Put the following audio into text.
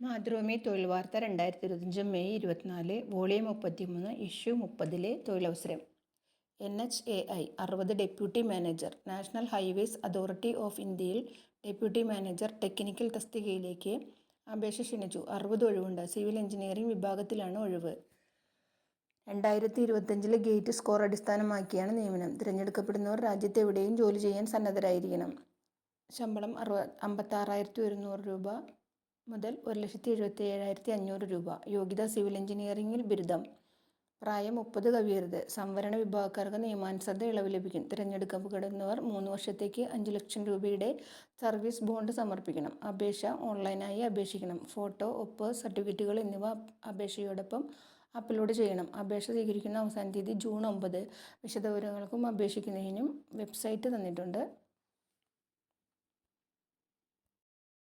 മാതൃഭൂമി തൊഴിൽ വാർത്ത രണ്ടായിരത്തി ഇരുപത്തഞ്ച് മെയ് ഇരുപത്തിനാല് വോളിയം മുപ്പത്തിമൂന്ന് ഇഷ്യൂ മുപ്പതിലെ തൊഴിലവസരം. എൻ എച്ച് എ ഐ അറുപത് deputy manager national highways authority of ഇന്ത്യയിൽ ഡെപ്യൂട്ടി മാനേജർ ടെക്നിക്കൽ തസ്തികയിലേക്ക് അപേക്ഷ ക്ഷണിച്ചു. അറുപത് ഒഴിവുണ്ട്. സിവിൽ എഞ്ചിനീയറിംഗ് വിഭാഗത്തിലാണ് ഒഴിവ്. രണ്ടായിരത്തി ഇരുപത്തഞ്ചിലെ ഗേറ്റ് സ്കോർ അടിസ്ഥാനമാക്കിയാണ് നിയമനം. തിരഞ്ഞെടുക്കപ്പെടുന്നവർ രാജ്യത്തെവിടെയും ജോലി ചെയ്യാൻ സന്നദ്ധരായിരിക്കണം. ശമ്പളം അറുപ അമ്പത്താറായിരത്തി ഒരുന്നൂറ് രൂപ. മുതൽ ഒരു ലക്ഷത്തി എഴുപത്തി ഏഴായിരത്തി അഞ്ഞൂറ് രൂപ. യോഗ്യത സിവിൽ എഞ്ചിനീയറിംഗിൽ ബിരുദം. പ്രായം മുപ്പത് കവിയരുത്. സംവരണ വിഭാഗക്കാർക്ക് നിയമാനുസൃത ഇളവ് ലഭിക്കും. തിരഞ്ഞെടുക്കപ്പെടുന്നവർ മൂന്ന് വർഷത്തേക്ക് അഞ്ച് ലക്ഷം രൂപയുടെ സർവീസ് ബോണ്ട് സമർപ്പിക്കണം. അപേക്ഷ ഓൺലൈനായി അപേക്ഷിക്കണം. ഫോട്ടോ ഒപ്പ് സർട്ടിഫിക്കറ്റുകൾ എന്നിവ അപേക്ഷയോടൊപ്പം അപ്ലോഡ് ചെയ്യണം. അപേക്ഷ സ്വീകരിക്കുന്ന അവസാന തീയതി ജൂൺ ഒമ്പത്. വിശദവിവരങ്ങൾക്കും അപേക്ഷിക്കുന്നതിനും വെബ്സൈറ്റ് തന്നിട്ടുണ്ട്.